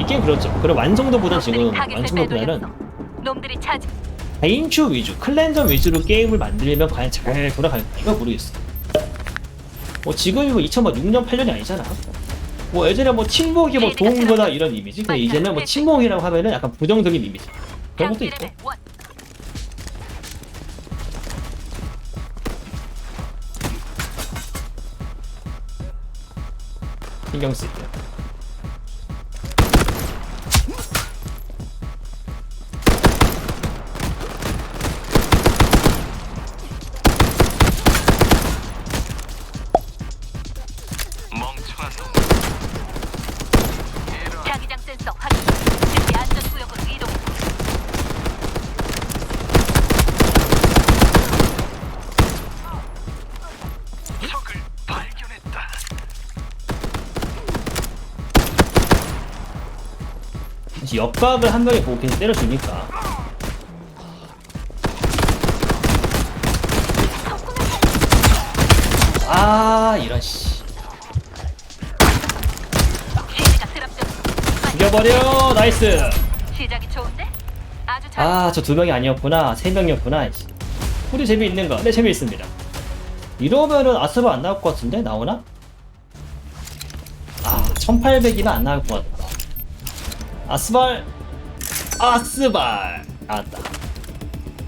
이 게임 그렇죠. 그런 완성도보다 지금 완성도보다는. 놈들이 차지. 개인추 위주, 클랜전 위주로 게임을 만들면 과연 잘 돌아갈까? 이거 모르겠어. 뭐 지금이 뭐 2006년 8년이 아니잖아. 뭐 예전에 뭐 침묵이 뭐 좋은 거다 이런 이미지. 근데 이제는 뭐 침묵이라고 하면은 약간 부정적인 이미지. 그런 것도 있고. 신경 쓸 때. 멍 역각을 한 명이 보고 계속 때려주니까. 아 이런 씨. 죽여버려 나이스. 시작이 좋은데? 아주 잘. 아 저 두 명이 아니었구나 세 명이었구나 이씨. 우리 재미있는 거. 네 재미있습니다. 이러면은 아스바 안 나올 것 같은데 나오나? 아 1800이면 안 나올 것 같다. 아스발 아스발 나왔다.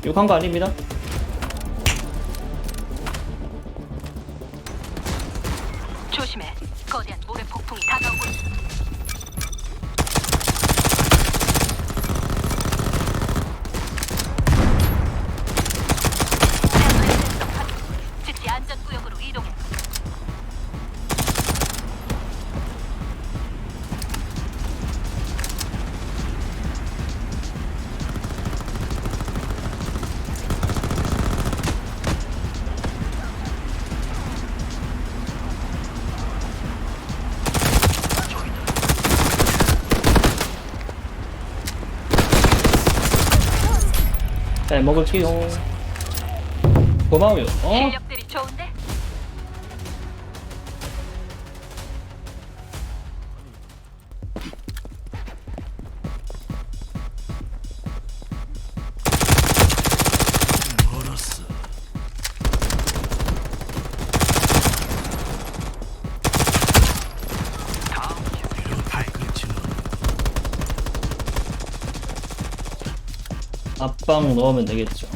욕한 거 아닙니다. 조심해. 거대한 모래 폭풍이 다가오고 있어. 먹을게요. 고마워요. 어? 앞방 넣으면 되겠죠.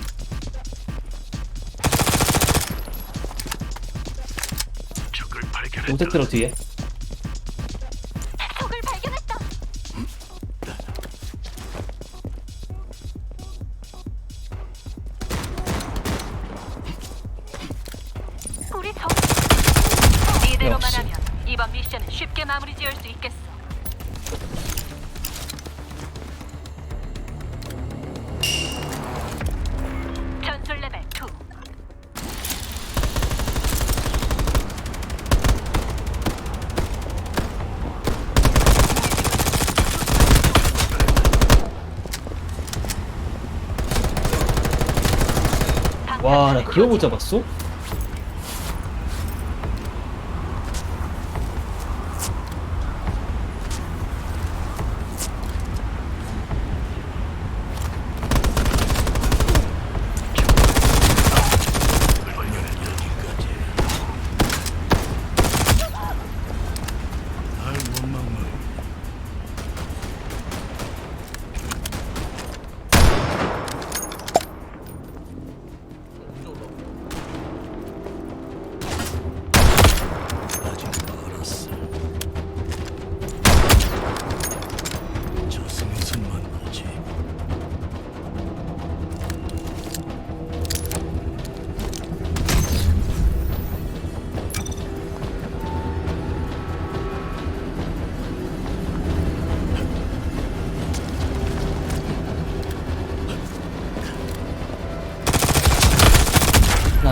로테트로 뒤에. 못 잡았어?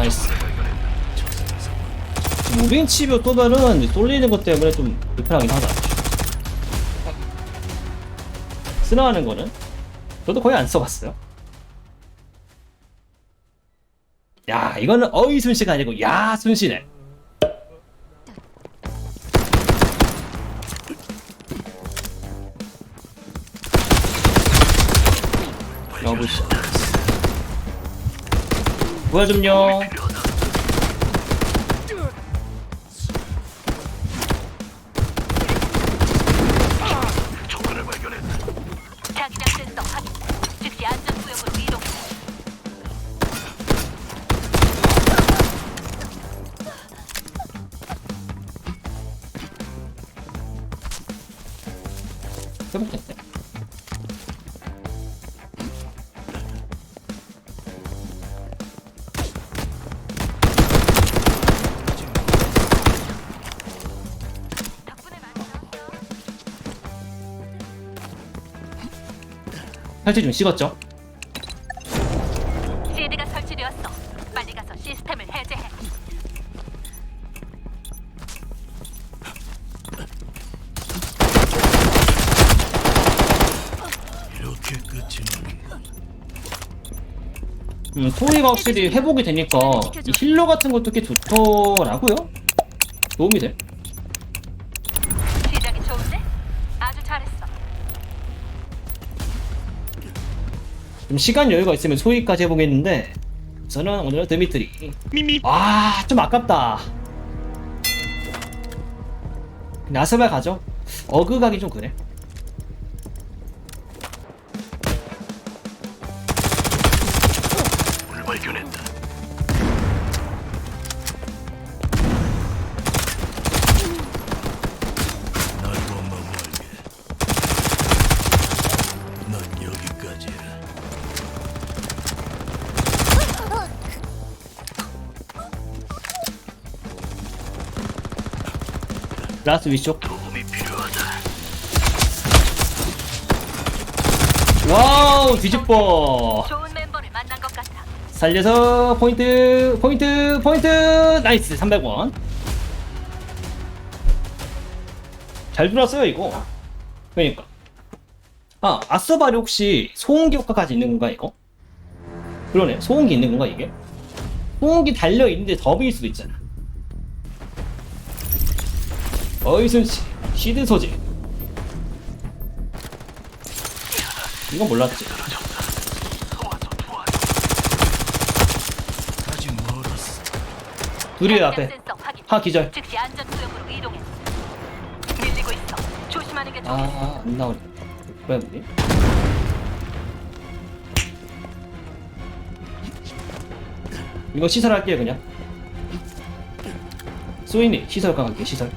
나이스. 무빙치 뷰 또별은 쏠리는 것 때문에 좀 불편하긴 하다. 쓰나하는 거는? 저도 거의 안 써봤어요. 야 이거는 어이 순씨가 아니고 야 순씨네 러브샷. 발견했다. 자기장 센서 확인. 즉시 안전 구역으로 이동. 회복됐네 탈취 좀 식었죠? 시드가 설치되었어. 빨리 가서 시스템을 해제해. 이렇게 끝이 나는군. 음, 소리가 확실히 회복이 되니까 이 힐러 같은 것도 꽤 좋더라고요 도움이 돼 좀 시간 여유가 있으면 소위까지 해보겠는데 저는 오늘은 드미트리. 아좀 아깝다. 나스발 가죠? 어그 가기 좀 그래 라스트 위쪽 도움이 필요하다. 와우 뒤집어 좋은 멤버를 만난 것 같아. 살려서 포인트 포인트 포인트 나이스 300원 잘 들어왔어요 이거 그러니까 아 아스바리 혹시 소음기 효과까지 있는 건가 이거? 그러네 소음기 있는 건가 이게? 소음기 달려있는데 더비일 수도 있잖아 어이순씨 시드 소재 이건 몰랐지. 둘이 앞에. 하 기절 즉시 안전 구역으로 이동해. 밀리고 있어. 조심하는 게 좋겠어. 아, 안 나오네. 뭐야, 뭐지? 이거 시설할게요, 그냥. 소인이 시설 강할게, 시설.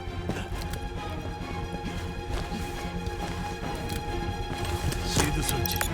시드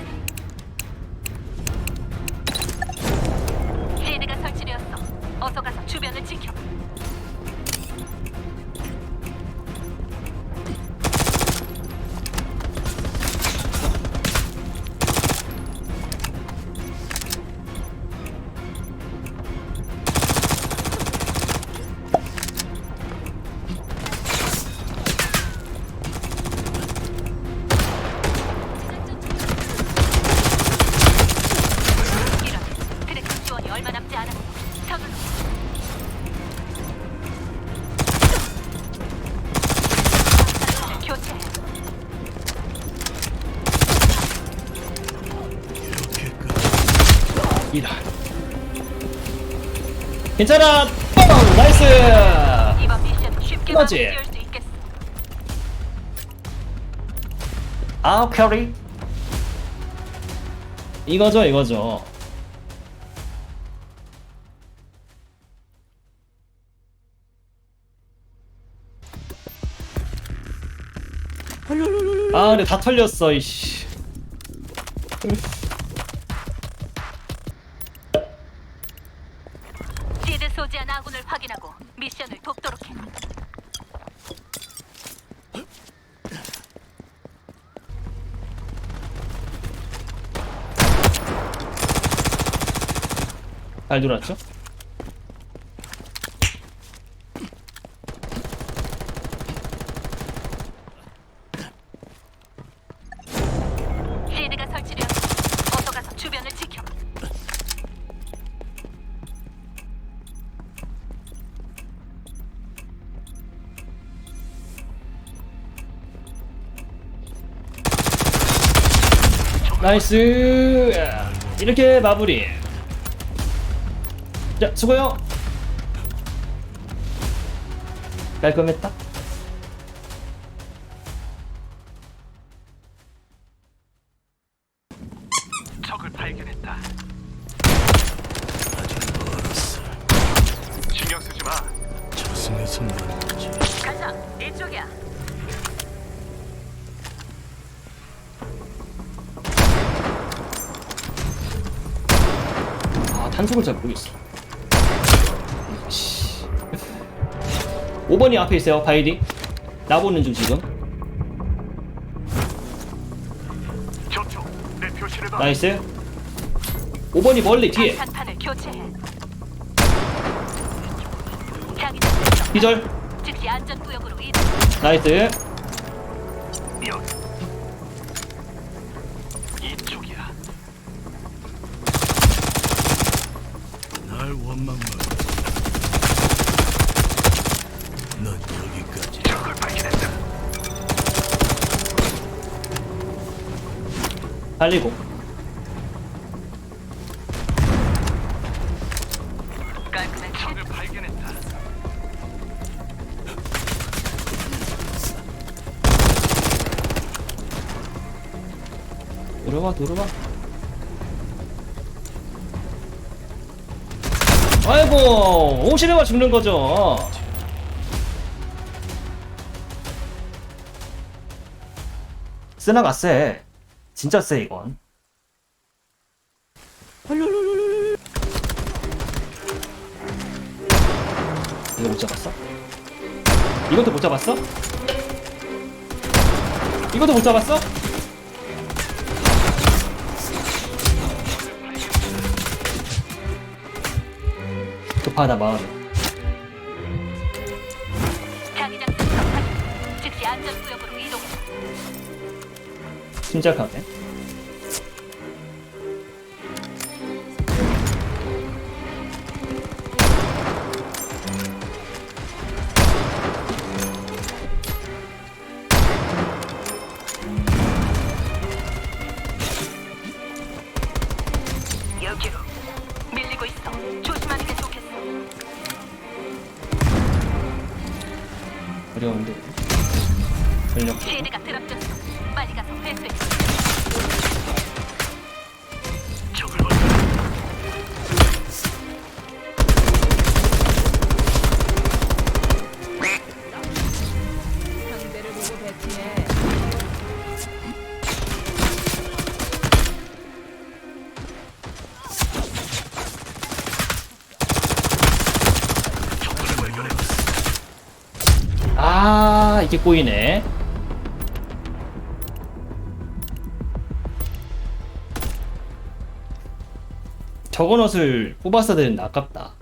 이라. 괜찮아! 뻥! 나이스! 이번 미션 쉽게 이거지? 마무리 지을 수 있겠어. 아, 캐리. 이거죠, 이거죠. 아, 근데 다 털렸어, 이씨. 잘 돌았죠? 시드가 설치되었어. 어서 가서 주변을 지켜. 나이스! 이렇게 마무리. 자, 수고요. 깔끔했다. 적을 발견했다. 아직 멀었어. 신경 쓰지 마. 저승에서 만나지. 가자. 이쪽이야. 아, 탄속을 잘 모르겠어. 5번이 앞에 있어요, 바이디. 나보는 중 지금. 나이스. 5번이 멀리 뒤에. 탄탄을 교체해. 자기장 설정. 기절. 즉시 안전 구역으로 이동. 나이스. 여기. 이쪽이야. 날 원망 마. 발견했다. 들어와, 들어와. 아이고, 오시레가 죽는 거죠. 쓰나가 쎄. 진짜 쎄, 이건. 이거 못 잡았어? 이것도 못 잡았어? 이것도 못 잡았어? 급하다 마음이 이동. 침착하게 여기로. 밀리고 있어. 조심하는 게 좋겠어. 어려운데 전력 쉐드가 드랍됐어. 빨리 가서 회수해. 적을 발견. 상대를 보고 배치해. 적을 발견했다. 아 이게 꼬이네 저건 옷을 뽑았어야 되는데 아깝다